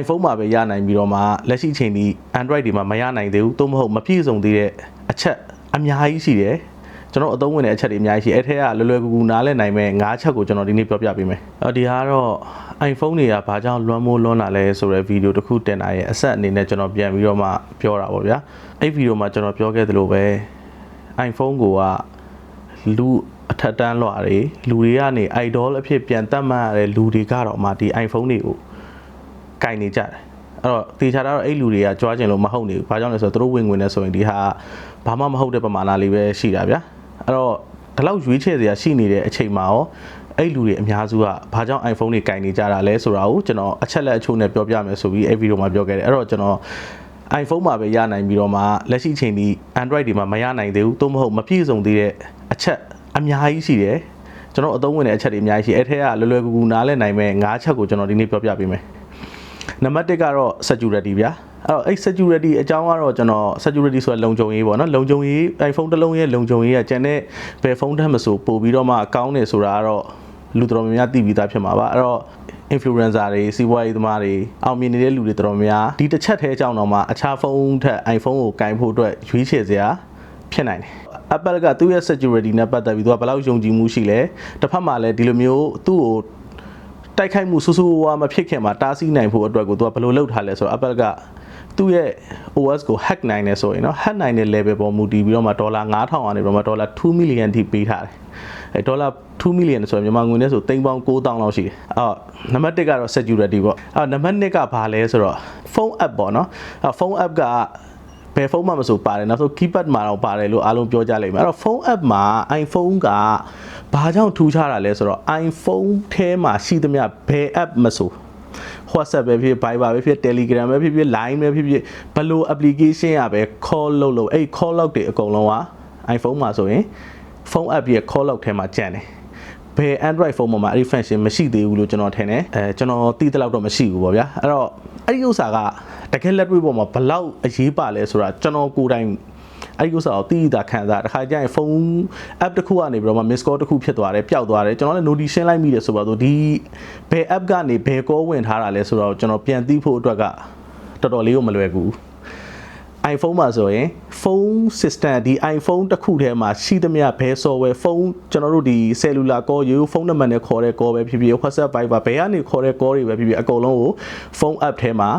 iPhone မှာပဲရနိုင်ပြီးတော့မှလက်ရှိအချိန်ဒီ Android တွေမှာမရနိုင်သေးဘူးသို့မဟုတ်မပြည့်စုံသေးတဲ့အချက်အများကြီးရှိတယ်ကျွန်တော်အသုံးဝင်တဲ့အချက်တွေအများကြီးရှိအဲ့ထက်ကလွယ်လွယ်ကူကူနားလည်နိုင်မဲ့၅ချက်ကိုကျွန်တော်ဒီနေ့ပြောပြပေးမယ်အော်ဒီဟာကတော့ iPhone တွေကဘာကြောင့်လွှမ်းမိုးလွှမ်းတာလဲဆိုတဲ့ဗီဒီယိုတစ်ခုတင်တာရဲ့အဆက်အနေနဲ့ကျွန်တော်ပြန်ပြီးတော့မှပြောတာပေါ့ဗျာအဲ့ဗီဒီယိုမှာကျွန်တော်ပြောခဲ့သလိုပဲ iPhone ကိုကလူအထက်တန်းလွှာတွေလူတွေကနေ idol အဖြစ်ပြန်တတ်မှတ်ရတဲ့လူတွေကတော့မှဒီ iPhone တွေကို ကင်နေကြတယ်အဲ့တော့တေချာတာတော့အဲ့လူတွေကကြွားကျင်လို့မဟုတ်နေဘူးဘာကြောင့်လဲဆိုတော့သူတို့ဝင်ဝင်နေဆိုရင်ဒီဟာဘာမှမဟုတ်တဲ့ပမာဏလေးပဲရှိတာဗျာအဲ့တော့ဒီလောက်ရွေးချယ်စရာရှိနေတဲ့အချိန်မှာရောအဲ့လူတွေအများစုကဘာကြောင့် iPhone တွေကင်နေကြတာလဲဆိုတာကိုကျွန်တော်အချက်လက်အချို့နဲ့ပြောပြမယ်ဆိုပြီးအဲ့ဗီဒီယိုမှာပြောခဲ့တယ်အဲ့တော့ကျွန်တော် iPhone မှာပဲရနိုင်ပြီးတော့မှလက်ရှိအချိန်ဒီ Android တွေမှာမရနိုင်သေးဘူးသို့မဟုတ်မပြည့်စုံသေးတဲ့အချက်အများကြီးရှိတယ်ကျွန်တော်အသုံးဝင်တဲ့အချက်တွေအများကြီးရှိအဲ့ထက်ကလွယ်လွယ်ကူကူနားလည်နိုင်မဲ့၅ချက်ကိုကျွန်တော်ဒီနေ့ပြောပြပေးမယ် နံပါတ်1ကတော့ security ဗျာအဲ့တော့အဲ့ security အကြောင်းကတော့ကျွန်တော် security ဆိုတာလုံခြုံရေးပေါ့နော်လုံခြုံရေး iPhone တစ်လုံးရဲ့လုံခြုံရေးကကျန်တဲ့ဘယ်ဖုန်းထက်မဆိုပို့ပြီးတော့မှကောင်းတယ်ဆိုတာကတော့လူတော်များများသိပြီးသားဖြစ်မှာပါအဲ့တော့ influencer တွေစီးပွားရေးသမားတွေအောင်မြင်နေတဲ့လူတွေတော်တော်များဒီတစ်ချက်သေးအကြောင်းတော့မှအခြားဖုန်းထက် iPhone ကိုကင်ဖို့အတွက်ရွေးချယ်စရာဖြစ်နိုင်တယ် Apple ကသူ့ရဲ့ security နဲ့ပတ်သက်ပြီးသူကဘယ်လောက်ယုံကြည်မှုရှိလဲတစ်ဖက်မှာလည်းဒီလိုမျိုးသူ့ကို တိုက်ခိုက်မှုဆူဆူဝါးမဖြစ်ခင်မှာတားဆီးနိုင်ဖို့အတွက်ကိုသူကဘယ်လိုလုပ်ထားလဲဆိုတော့ Apple ကသူ့ရဲ့ OS ကို hack နိုင်တယ်ဆိုရင်เนาะ hack နိုင်တဲ့ level ပေါ်မူတည်ပြီးတော့မှဒေါ်လာ9000ကနေပြီးတော့မှဒေါ်လာ2 million ထိပေးထားတယ်အဲဒေါ်လာ2 million ဆိုတော့မြန်မာငွေနဲ့ဆိုသိန်းပေါင်း9000လောက်ရှိတယ်အော်နံပါတ်1ကတော့ security ပေါ့အော်နံပါတ်2ကဘာလဲဆိုတော့ phone app ပေါ့เนาะအော် phone app က ဘယ်ဖုန်းမှမဆိုပါတယ်နောက်ဆို keypad မှာတော့ပါတယ်လို့အားလုံးပြောကြလိမ့်မယ်အဲ့တော့ phone app မှာ iPhone ကဘာကြောင့်ထူးခြားတာလဲဆိုတော့ iPhone ထဲမှာရှိသမျှဘယ် app မဆို WhatsApp ပဲဖြစ် Viber ပဲဖြစ် Telegram ပဲဖြစ်ဖြစ် Line ပဲဖြစ်ဖြစ်ဘယ်လို application ရပဲ call လုပ်လို့အဲ့ call log တွေအကုန်လုံးက iPhone မှာဆိုရင် phone app ရဲ့ call log ထဲမှာကျန်တယ်ဘယ် Android ဖုန်းပေါ်မှာအဲ့ဒီ function မရှိသေးဘူးလို့ကျွန်တော်ထင်တယ်အဲကျွန်တော်သိတဲ့လောက်တော့မရှိဘူးပေါ့ဗျာအဲ့တော့အဲ့ဒီဥစ္စာက တကယ်လက်တွေ့ပေါ်မှာဘလောက်အရေးပါလဲဆိုတာကျွန်တော်ကိုယ်တိုင်အဲ့ဒီဥစ္စာကိုသိတာခံစားတခါကျရင်ဖုန်း app တစ်ခုကနေပြီးတော့မှ miss call တစ်ခုဖြစ်သွားတယ်ပျောက်သွားတယ်ကျွန်တော်လည်း notification လိုက်မိတယ်ဆိုတော့ဒီဘယ် app ကနေဘယ် call ဝင်ထားတာလဲဆိုတော့ကျွန်တော်ပြန်သိဖို့အတွက်ကတော်တော်လေးကိုမလွယ်ကူဘူး iPhone မှာဆိုရင် phone system ဒီ iPhone တစ်ခုထဲမှာရှိသမျှဘယ် software phone ကျွန်တော်တို့ဒီ cellular call ရိုးဖုန်းနံပါတ်နဲ့ခေါ်တဲ့ call ပဲဖြစ်ဖြစ် WhatsApp Viber ဘယ်ကနေခေါ်တဲ့ call တွေပဲဖြစ်ဖြစ်အကုန်လုံးကို phone app ထဲမှာ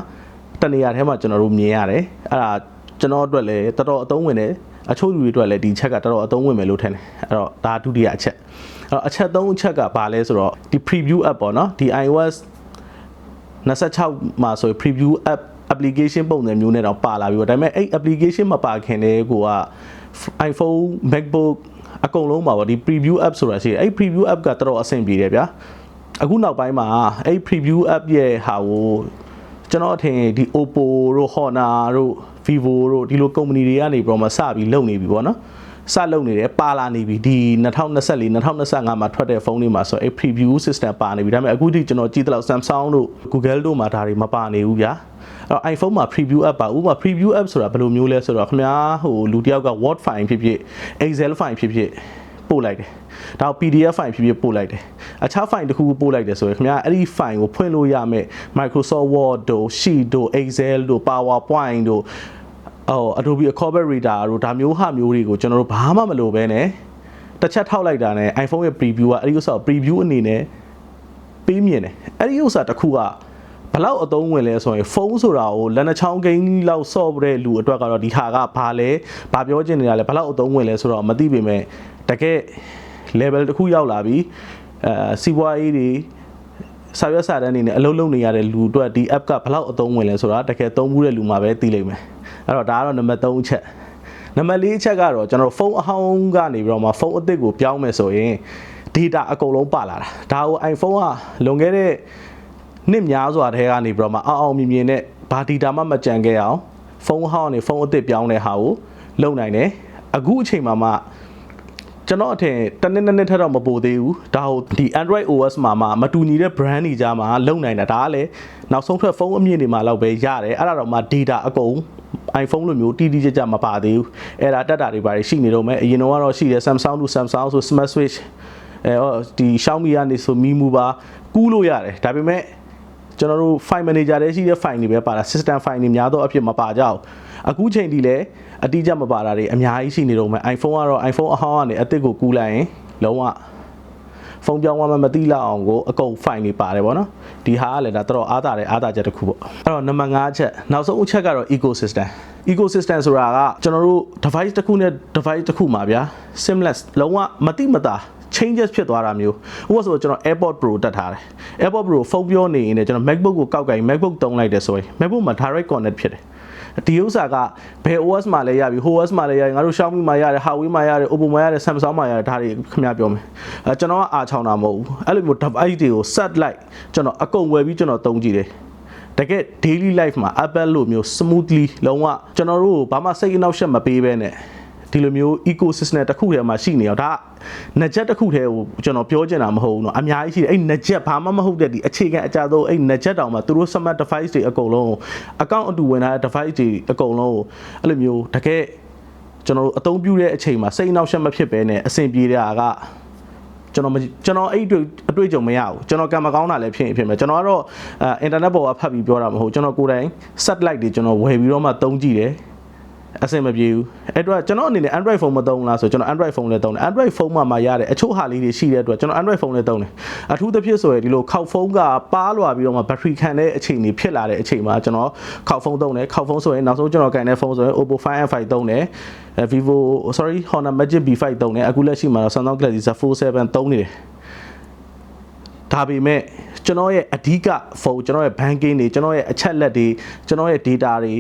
တနေရာထဲမှာကျွန်တော်တို့မြင်ရတယ်အဲ့ဒါကျွန်တော်အတွက်လည်းတော်တော်အသုံးဝင်တယ်အချို့လူတွေအတွက်လည်းဒီချက်ကတော်တော်အသုံးဝင်မယ်လို့ထင်တယ်အဲ့တော့ဒါဒုတိယအချက်အဲ့တော့အချက်သုံးအချက်ကဘာလဲဆိုတော့ဒီ preview app ပေါ့နော်ဒီ iOS 26မှာဆိုရင် preview app application ပုံစံမျိုးနဲ့တော့ပါလာပြီပေါ့ဒါပေမဲ့အဲ့ application မပါခင်တည်းကိုက iPhone MacBook အကုန်လုံးပါပေါ့ဒီ preview app ဆိုတာရှိတယ်အဲ့ preview app ကတော်တော်အဆင်ပြေတယ်ဗျာအခုနောက်ပိုင်းမှာအဲ့ preview app ရဲ့ဟာကို ကျွန်တော်အထင်ဒီ Oppo တို့ Honor တို့ Vivo တို့ဒီလို company တွေကနေပြီးတော့မှစပြီးလုပ်နေပြီပေါ့နော်စလုပ်နေတယ်ပါလာနေပြီဒီ2024 2025မှာထွက်တဲ့ဖုန်းတွေမှာဆိုအဲ့ preview system ပါနေပြီဒါပေမဲ့အခုထိကျွန်တော်ကြည့်တဲ့လောက် Samsung တို့ Google တို့မှာဒါတွေမပါနေဘူးဗျာအဲ့တော့ iPhone မှာ preview app ပါဥပမာ preview app ဆိုတာဘယ်လိုမျိုးလဲဆိုတော့ခင်ဗျာဟိုလူတစ်ယောက်က Word file ဖြစ်ဖြစ် Excel file ဖြစ်ဖြစ် ပို့လိုက်တယ်ဒါ PDF file ဖြစ်ဖြစ်ပို့လိုက်တယ်အခြား file တစ်ခုခုပို့လိုက်တယ်ဆိုရင်ခင်ဗျာအဲ့ဒီ file ကိုဖွင့်လို့ရမယ် Microsoft Word တို့ Sheet တို့ Excel တို့ PowerPoint တို့အော် Adobe Acrobat Reader တို့ဒါမျိုးဟာမျိုးတွေကိုကျွန်တော်တို့ဘာမှမလုပ်ဘဲနဲ့တစ်ချက်ထောက်လိုက်တာနဲ့ iPhone ရဲ့ preview ကအဲ့ဒီဥစ္စာကို preview အနေနဲ့ပေးမြင်တယ်အဲ့ဒီဥစ္စာတစ်ခုက ဘလောက်အသုံးဝင်လဲဆိုရင်ဖုန်းဆိုတာကိုလက်နှချောင်းကိန်းလောက်ဆော့တဲ့လူအတွက်ကတော့ဒီဟာကဘာလဲဘာပြောချင်နေတာလဲဘလောက်အသုံးဝင်လဲဆိုတော့မသိပေမဲ့တကယ် level တစ်ခုရောက်လာပြီအဲစီးပွားရေးတွေစာရွက်စာတမ်းတွေနဲ့အလုပ်လုပ်နေရတဲ့လူအတွက်ဒီ app ကဘလောက်အသုံးဝင်လဲဆိုတာတကယ်သုံးမှုတဲ့လူမှာပဲသိလိမ့်မယ်အဲ့တော့ဒါကတော့နံပါတ်3အချက်နံပါတ်4အချက်ကတော့ကျွန်တော်ဖုန်းအဟောင်းကနေပြီးတော့မှဖုန်းအသစ်ကိုပြောင်းမယ်ဆိုရင် data အကုန်လုံးပါလာတာဒါကို iPhone ကလွန်ခဲ့တဲ့ နှစ်များစွာတည်းကနေပြီးတော့မှအောင်အောင်မြင်မြင်နဲ့ဘာ data မှမကြံခဲ့အောင်ဖုန်းအဟောင်းကနေဖုန်းအသစ်ပြောင်းတဲ့ဟာကိုလုပ်နိုင်တယ်အခုအချိန်မှာမှကျွန်တော်အထင်တနည်းနည်းထက်တော့မပိုသေးဘူးဒါဟိုဒီ Android OS မှာမှမတူညီတဲ့ brand တွေကြားမှာလုံနိုင်တာဒါကလည်းနောက်ဆုံးထွက်ဖုန်းအမြင့်တွေမှာတော့ပဲရတယ်အဲ့ဒါတော့မှ data အကုန် iPhone လိုမျိုးတိတိကျကျမပါသေးဘူးအဲ့ဒါတက်တာတွေပါရှိနေတော့မယ်အရင်တော့ကတော့ရှိတယ် Samsung တို့ Samsung ဆို Smart Switch အဲဟောဒီ Xiaomi ကနေဆို Mi Move ပါကူးလို့ရတယ်ဒါပေမဲ့ ကျွန်တော်တို့ file manager ထဲရှိတဲ့ file တွေပဲပါတာ system file တွေများတော့အဖြစ်မပါကြဘူးအခုချိန်ထိလည်းအတိအကျမပါတာတွေအများကြီးရှိနေတော့မယ် iPhone ကတော့ iPhone အဟောင်းကနေအသစ်ကိုကူးလိုက်ရင်လုံးဝဖုန်းပြောင်းသွားမှမသိလောက်အောင်ကိုအကုန် file တွေပါတယ်ဗောနော်ဒီဟာကလည်းဒါတော်တော်အားတာတယ်အားတာချက်တစ်ခုပေါ့အဲ့တော့နံပါတ်5အချက်နောက်ဆုံးအချက်ကတော့ ecosystem ecosystem ဆိုတာကကျွန်တော်တို့ device တစ်ခုနဲ့ device တစ်ခုမှာဗျာ seamless လုံးဝမတိမတာ changes ဖြစ်သွားတာမျိုးဥပမာဆိုကျွန်တော် AirPod Pro တက်ထားတယ် AirPod Pro ဖုန်းပြောနေရင်လည်းကျွန်တော် MacBook ကိုကောက်ကင် MacBook တုံးလိုက်တယ်ဆိုရင် MacBook မှာ direct connect ဖြစ်တယ်ဒီဥစ္စာကဘယ် OS မှာလည်းရပြီ OS မှာလည်းရငါတို့ Xiaomi မှာရတယ် Huawei မှာရတယ် Oppo မှာရတယ် Samsung မှာရတယ်ဒါတွေခင်ဗျားပြောမယ်အဲကျွန်တော်ကအားချောင်းတာမဟုတ်ဘူးအဲ့လိုမျိုး device တွေကို set လိုက်ကျွန်တော်အကုန်ဝယ်ပြီးကျွန်တော်တုံးကြည့်တယ်တကယ် daily life မှာ Apple လို့မျိုး smoothly လုံးဝကျွန်တော်တို့ဘာမှစိတ်အနှောက်အယှက်မပေးဘဲနဲ့ ဒီလိုမျိုး ecosystem တစ်ခုထဲမှာရှိနေအောင်ဒါနှစ်ချက်တစ်ခုထဲကိုကျွန်တော်ပြောချင်တာမဟုတ်ဘူးเนาะအများကြီးရှိတယ်အဲ့နှစ်ချက်ဘာမှမဟုတ်တဲ့ဒီအခြေခံအကြဆုံးအဲ့နှစ်ချက်တောင်မှသူတို့ smart device တွေအကုန်လုံးအကောင့်အတူဝင်လာတဲ့ device တွေအကုန်လုံးကိုအဲ့လိုမျိုးတကယ်ကျွန်တော်တို့အသုံးပြုတဲ့အချိန်မှာစိတ်အနှောက်အယှက်မဖြစ်ဘဲနဲ့အဆင်ပြေတာက ကျွန်တော်မကျွန်တော်အဲ့အတွေ့အတွေ့အကြုံမရဘူးကျွန်တော်ကံမကောင်းတာလည်းဖြစ်ရင်ဖြစ်မယ်ကျွန်တော်ကတော့အဲအင်တာနက်ပေါ်ကဖတ်ပြီးပြောတာမဟုတ်ကျွန်တော်ကိုယ်တိုင် satellite တွေကျွန်တော်ဝယ်ပြီးတော့မှသုံးကြည့်တယ် အဆင်မပြေဘူးအဲ့တော့ကျွန်တော်အနေနဲ့ Android phone မသုံးလားဆိုကျွန်တော် Android phone လည်းသုံးတယ် Android phone မှာမှရတဲ့အချို့ဟာလေးတွေရှိတဲ့အတွက်ကျွန်တော် Android phone လည်းသုံးတယ်အထူးသဖြင့်ဆိုရင်ဒီလိုခောက်ဖုန်းကပါလွာပြီးတော့မှ battery ခံတဲ့အချိန်တွေဖြစ်လာတဲ့အချိန်မှာကျွန်တော်ခောက်ဖုန်းသုံးတယ်ခောက်ဖုန်းဆိုရင်နောက်ဆုံးကျွန်တော်ကင်တဲ့ဖုန်းဆိုရင် Oppo 5F5 သုံးတယ်အဲ Vivo sorry Honor Magic B5 သုံးတယ်အခုလက်ရှိမှာတော့ Samsung Galaxy Z Fold 7သုံးနေတယ်ဒါပေမဲ့ကျွန်တော်ရဲ့အဓိကဖုန်းကျွန်တော်ရဲ့ banking တွေကျွန်တော်ရဲ့အချက်လက်တွေကျွန်တော်ရဲ့ data တွေ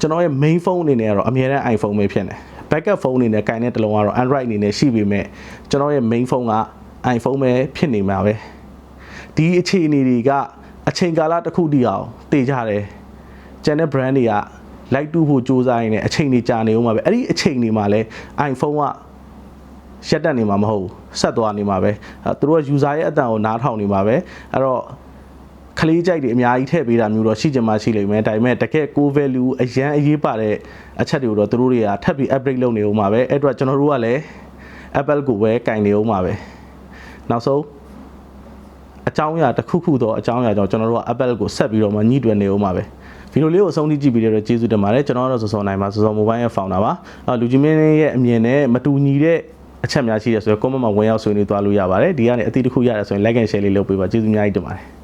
ကျွန်တော်ရဲ့ main phone အနေနဲ့ကတော့အမြဲတမ်း iPhone ပဲဖြစ်နေ backup phone အနေနဲ့ကင်တဲ့တစ်လုံးကတော့ Android အနေနဲ့ရှိပေမဲ့ကျွန်တော်ရဲ့ main phone က iPhone ပဲဖြစ်နေမှာပဲဒီအခြေအနေတွေကအချိန်ကာလတစ်ခုတည်းအောင်တည်ကြတယ်ကျန်တဲ့ brand တွေက like တူဖို့စူးစမ်းရင်းနဲ့အချိန်တွေကြာနေဦးမှာပဲအဲ့ဒီအချိန်တွေမှာလဲ iPhone ကရက်တက်နေမှာမဟုတ်ဘူးဆက်သွားနေမှာပဲအဲသူတို့က user ရဲ့အတန်ကိုနားထောင်နေမှာပဲအဲ့တော့ ခလေးကြိုက်တွေအများကြီးထည့်ပေးတာမျိုးတော့ရှိကြမှာရှိလိမ့်မယ်ဒါပေမဲ့တကယ် core value အရန်အရေးပါတဲ့အချက်တွေကိုတော့သူတို့တွေကထပ်ပြီး upgrade လုပ်နေဦးမှာပဲအဲ့တော့ကျွန်တော်တို့ကလည်း Apple ကိုပဲကင်နေဦးမှာပဲနောက်ဆုံးအကြောင်းအရာတစ်ခုခုတော့အကြောင်းအရာကြောင့်ကျွန်တော်တို့က Apple ကိုဆက်ပြီးတော့မှညှိတွယ်နေဦးမှာပဲဗီဒီယိုလေးကိုအဆုံးထိကြည့်ပြီးတော့ကျေးဇူးတင်ပါတယ်ကျွန်တော်ကတော့စောစောနိုင်ပါစောစော mobile ရဲ့ founder ပါအဲလူကြီးမင်းရဲ့အမြင်နဲ့မတူညီတဲ့အချက်များရှိတယ်ဆိုတော့ comment မှာဝင်ရောက်ဆွေးနွေးသွားလို့ရပါတယ်ဒီကနေအသီးတစ်ခုရတယ်ဆိုရင် like and share လေးလုပ်ပေးပါကျေးဇူးအများကြီးတင်ပါတယ်